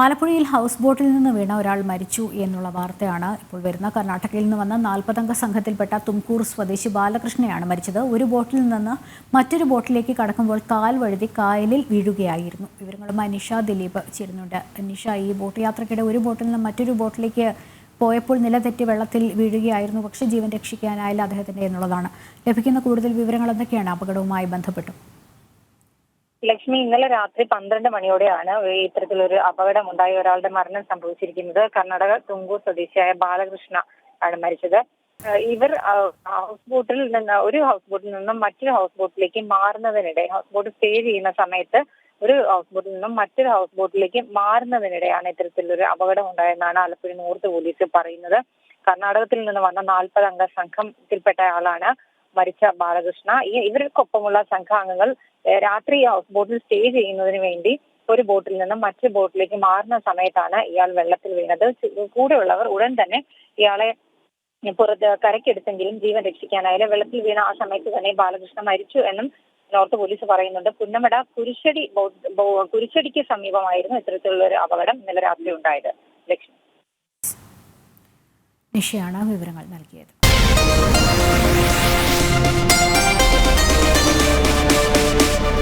ആലപ്പുഴയിൽ ഹൗസ് ബോട്ടിൽ നിന്ന് വീണ ഒരാൾ മരിച്ചു എന്നുള്ള വാർത്തയാണ് ഇപ്പോൾ വരുന്ന കർണാടകയിൽ നിന്ന് വന്ന നാൽപ്പതംഗ സംഘത്തിൽപ്പെട്ട തുംകൂർ സ്വദേശി ബാലകൃഷ്ണയാണ് മരിച്ചത്. ഒരു ബോട്ടിൽ നിന്ന് മറ്റൊരു ബോട്ടിലേക്ക് കടക്കുമ്പോൾ കാൽ വഴുതി കായലിൽ വീഴുകയായിരുന്നു. വിവരങ്ങളുമായി നിഷ ദിലീപ് ചേരുന്നുണ്ട്. നിഷ ഈ ബോട്ട് യാത്രക്കിടെ ഒരു ബോട്ടിൽ നിന്ന് മറ്റൊരു ബോട്ടിലേക്ക് പോയപ്പോൾ നിലതെറ്റി വെള്ളത്തിൽ വീഴുകയായിരുന്നു. പക്ഷേ ജീവൻ രക്ഷിക്കാനായില്ല അദ്ദേഹത്തിന്റെ എന്നുള്ളതാണ്. ലഭിക്കുന്ന കൂടുതൽ വിവരങ്ങൾ എന്തൊക്കെയാണ്? അപകടവുമായി ബന്ധപ്പെട്ടു. ലക്ഷ്മി ഇന്നലെ രാത്രി പന്ത്രണ്ട് മണിയോടെയാണ് ഇത്തരത്തിലൊരു അപകടം ഉണ്ടായി ഒരാളുടെ മരണം സംഭവിച്ചിരിക്കുന്നത്. കർണാടക തുങ്കൂർ സ്വദേശിയായ ബാലകൃഷ്ണ ആണ് മരിച്ചത്. ഇവർ ഹൗസ് ബോട്ടിൽ നിന്ന് ഒരു ഹൗസ് ബോട്ടിൽ നിന്നും മറ്റൊരു ഹൗസ് ബോട്ടിലേക്ക് മാറുന്നതിനിടെ ഹൗസ് ബോട്ട് സ്റ്റേ ചെയ്യുന്ന സമയത്ത് ഒരു ഹൗസ് ബോട്ടിൽ നിന്നും മറ്റൊരു ഹൗസ് ബോട്ടിലേക്ക് മാറുന്നതിനിടെയാണ് ഇത്തരത്തിലൊരു അപകടം ഉണ്ടായെന്നാണ് ആലപ്പുഴ നോർത്ത് പോലീസ് പറയുന്നത്. കർണാടകത്തിൽ നിന്ന് വന്ന നാൽപ്പത് അംഗ സംഘത്തിൽപ്പെട്ട ആളാണ്. മരിച്ച ബാലകൃഷ്ണ. ഈ ഇവർക്കൊപ്പമുള്ള സംഘാംഗങ്ങൾ രാത്രി ഹൗസ് ബോട്ടിൽ സ്റ്റേ ചെയ്യുന്നതിന് വേണ്ടി ഒരു ബോട്ടിൽ നിന്നും മറ്റു ബോട്ടിലേക്ക് മാറുന്ന സമയത്താണ് ഇയാൾ വെള്ളത്തിൽ വീണത്. കൂടെയുള്ളവർ ഉടൻ തന്നെ ഇയാളെ പുറത്ത് കരക്കെടുത്തെങ്കിലും ജീവൻ രക്ഷിക്കാനായാലും വെള്ളത്തിൽ വീണ ആ സമയത്ത് തന്നെ ബാലകൃഷ്ണ മരിച്ചു എന്നും നോർത്ത് പോലീസ് പറയുന്നുണ്ട്. പുന്നമട കുരിശടി കുരിശടിക്ക് സമീപമായിരുന്നു ഇത്തരത്തിലുള്ള ഒരു അപകടം ഇന്നലെ രാത്രി ഉണ്ടായത്. ലക്ഷ്മി. നിഷയാണ് വിവരങ്ങൾ നൽകിയത്.